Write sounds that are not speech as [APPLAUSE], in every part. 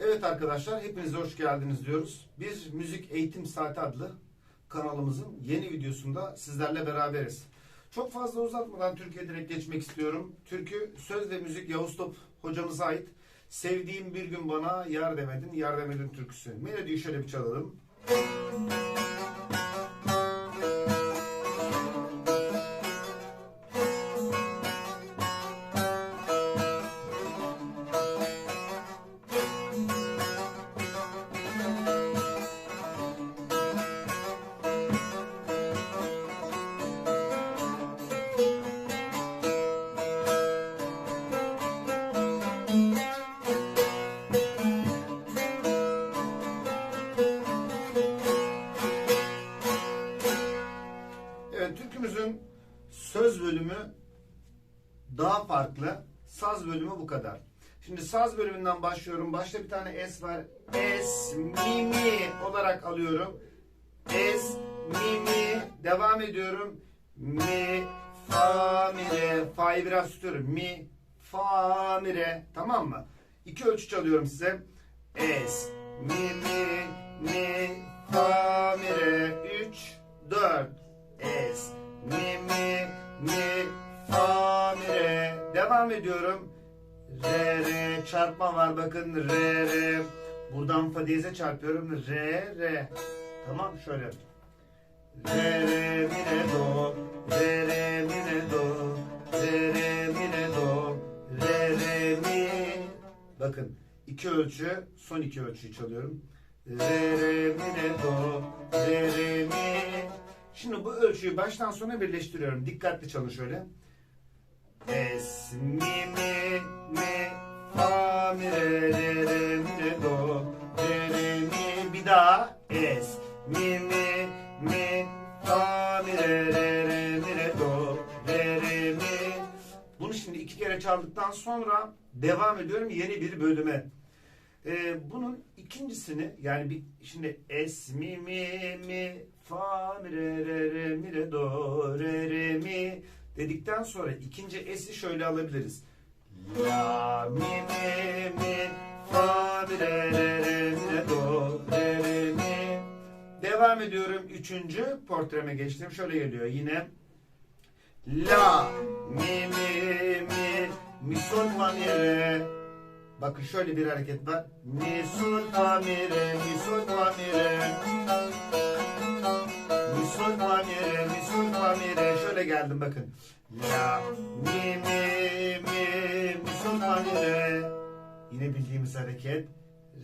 Evet arkadaşlar hepiniz hoş geldiniz diyoruz. Bir Müzik Eğitim Saati adlı kanalımızın yeni videosunda sizlerle beraberiz. Çok fazla uzatmadan Türkiye direkt geçmek istiyorum. Türkü söz ve müzik Yavuz Top hocamıza ait. Sevdiğim bir gün bana yar demedin, yar demedin türküsü. Melodiyi şöyle bir çalalım. Evet kadar. Şimdi saz bölümünden başlıyorum. Başta bir tane es var. Es, mi, mi olarak alıyorum. Es, mi, mi. Devam ediyorum. Mi, fa, mi, re. Fa'yı biraz tutuyorum. Mi, fa, mi, re. Tamam mı? İki ölçü çalıyorum size. Es, mi, mi, mi, fa, mi, re. Üç, dört. Es, mi, mi, mi, fa, mi, re. Devam ediyorum. Re, re. Çarpma var bakın. Re, re. Buradan fa diyeze çarpıyorum. Re, re. Tamam şöyle. Re, re, mi, re, do. Re, re, mi, re, do. Re, re, mi, re, do. Re, re, mi. Bakın iki ölçü, son iki ölçüyü çalıyorum. Re, re, mi, re, do. Re, re, mi. Şimdi bu ölçüyü baştan sona birleştiriyorum. Dikkatli çalın şöyle. Es, mi, mi, mi, fa, mi, re, re, mi, re, do, re, mi. Bir daha. Es, mi, mi, mi, fa, mi, re, re, mi, re, do, re, mi. Bunu şimdi iki kere çaldıktan sonra devam ediyorum yeni bir bölüme. Ee, bunun ikincisini yani bir şimdi es mi mi mi fa mi re re re mi re do re re mi dedikten sonra ikinci es'i şöyle alabiliriz. La mi mi mi fa mi re re re re do re re mi. Devam ediyorum. Üçüncü portreme geçtim. Şöyle geliyor yine. La mi mi mi mi sol fa mi re. Bakın şöyle bir hareket var. Mi sol fa mi re mi sol fa mi re. Mi sol fa mi re mi re. Şöyle geldim bakın. La mi mi mi mi sol re. Yine bildiğimiz hareket.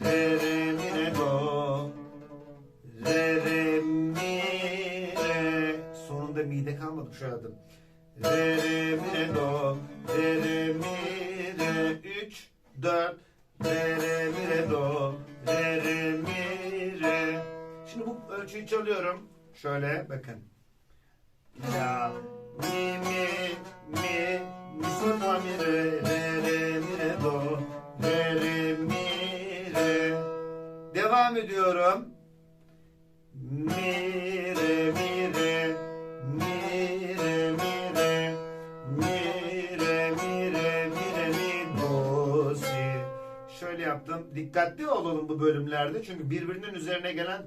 Re re mi re do. Re re mi re. Sonunda mi'de kalmadık şu adım. Re re mi re do. Re re mi re. 3 4 Re re mi re do. Re re mi re. Şimdi bu ölçüyü çalıyorum. Şöyle bakın. La mi mi mi mi sol fa mi mi do. Re mi re. Devam ediyorum. Mi re mi re mi re mi re mi re mi re mi re mi do si. Şöyle yaptım. Dikkatli olalım bu bölümlerde çünkü birbirinin üzerine gelen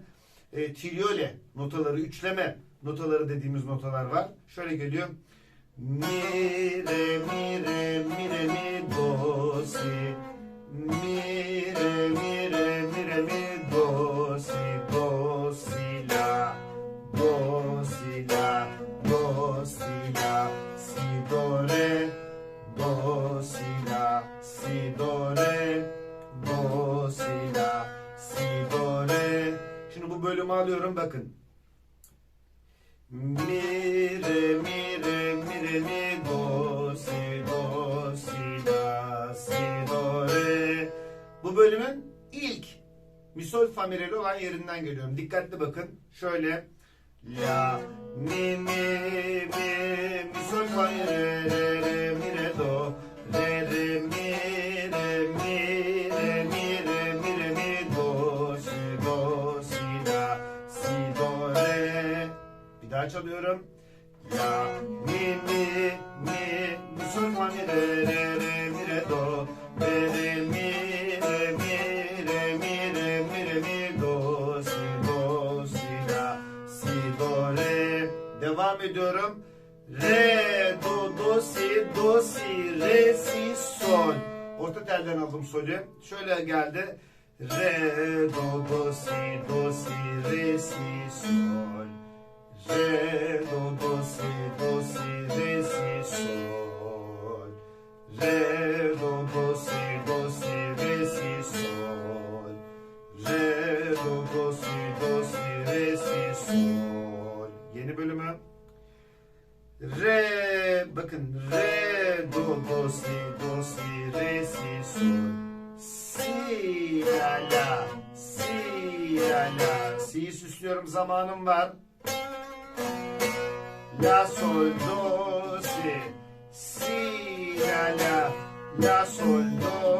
e, triole notaları, üçleme notaları dediğimiz notalar var. Şöyle geliyor. Mi re mi re mi re mi do si. Mi re mi re mi re mi do si do si la. Do si la. Do si la. Si do re. Do si la. Si do re. Do si la. Si do re. Şimdi bu bölümü alıyorum. Bakın. Mi re mi re si do si la si do. Bu bölümün ilk mi sol olan yerinden geliyorum. Dikkatli bakın. Şöyle la mi mi mi mi sol Telden aldım solü. Şöyle geldi. Re, do, do, si, do, si, re, si, sol. Re, Bakın. Re, do, do, si, do, si, re, si, sol. Si, la, la. Si, la, la. Si'yi süslüyorum zamanım var. La, sol, do, si. Si, la, la. La, sol, do,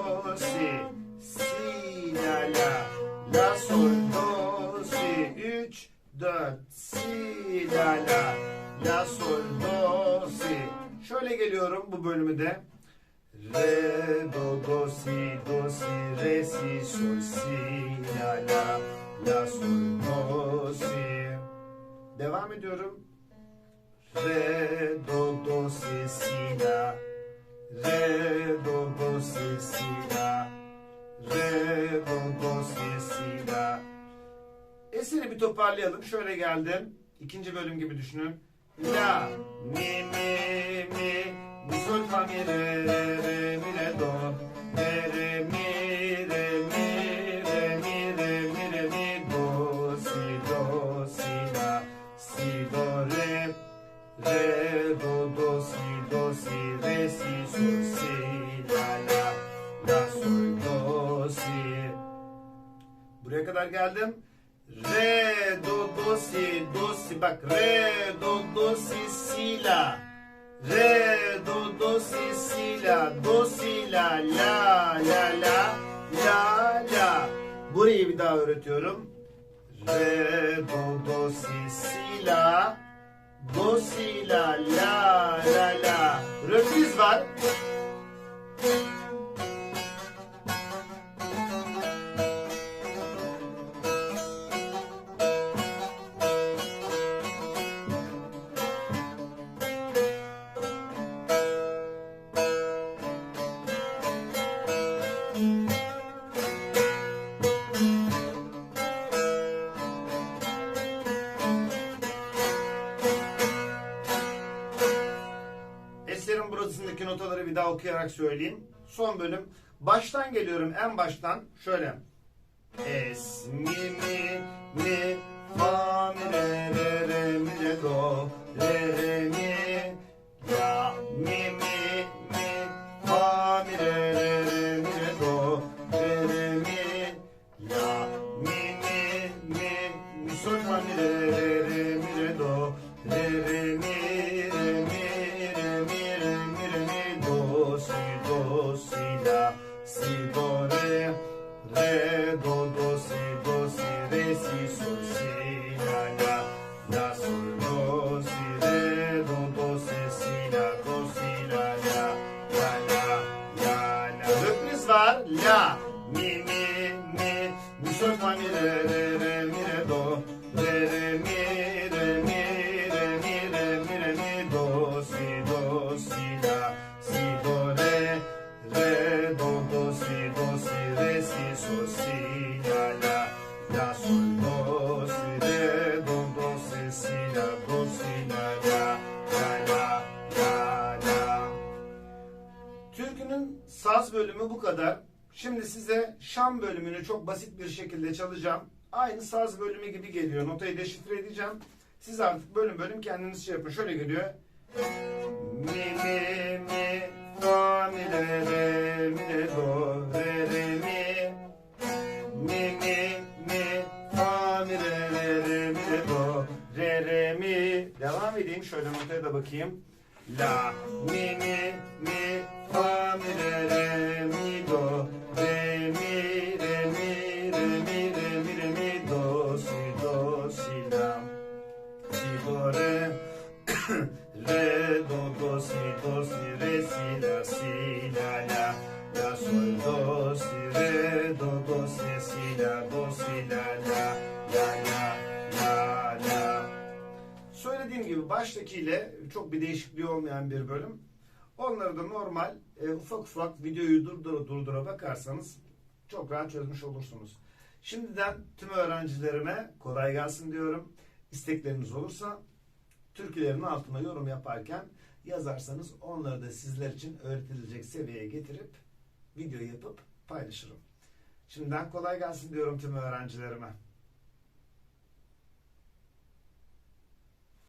Şöyle geliyorum bu bölümü de. Re, do, do, si, do, si, re, si, sol, si, la, la. La, sol, do, si. Devam ediyorum. Re, do, do, si, si, la. Re, do, do, si, si, la. Re, do, do, si, si, la. Eseri bir toparlayalım. Şöyle geldim. İkinci bölüm gibi düşünün. La, kadar geldim. Re, do, do, si, do, si. Bak re, do, do, si, si, la. Re, do, do, si, si, la. Do, si, la, la, la, la, la, la. Burayı bir daha öğretiyorum. Re, do, do, si, si, la. Do, si, la, la, la, la. Reprise var. Daha okuyarak söyleyeyim. Son bölüm. Baştan geliyorum en baştan. Şöyle. Es, mi, mi, mi, fa, mi, re, re, re, mi, re, do, re, re, mi, kadar. Şimdi size Şam bölümünü çok basit bir şekilde çalacağım. Aynı saz bölümü gibi geliyor. Notayı deşifre edeceğim. Siz artık bölüm bölüm kendiniz şey yapın. Şöyle geliyor. Mi mi mi fa mi re re mi re do re re mi mi mi mi fa mi re re re mi re do re re mi devam edeyim şöyle notaya da bakayım la mi mi mi fa mi re re mi do re mi re mi re mi re mi re mi do si do si la. Si do re [COUGHS] re do do si do si re si la si la la. La sol do si re do do si si la do si la baştakiyle çok bir değişikliği olmayan bir bölüm. Onları da normal e, ufak ufak videoyu durdura durdura bakarsanız çok rahat çözmüş olursunuz. Şimdiden tüm öğrencilerime kolay gelsin diyorum. İstekleriniz olursa türkülerin altına yorum yaparken yazarsanız onları da sizler için öğretilecek seviyeye getirip video yapıp paylaşırım. Şimdiden kolay gelsin diyorum tüm öğrencilerime.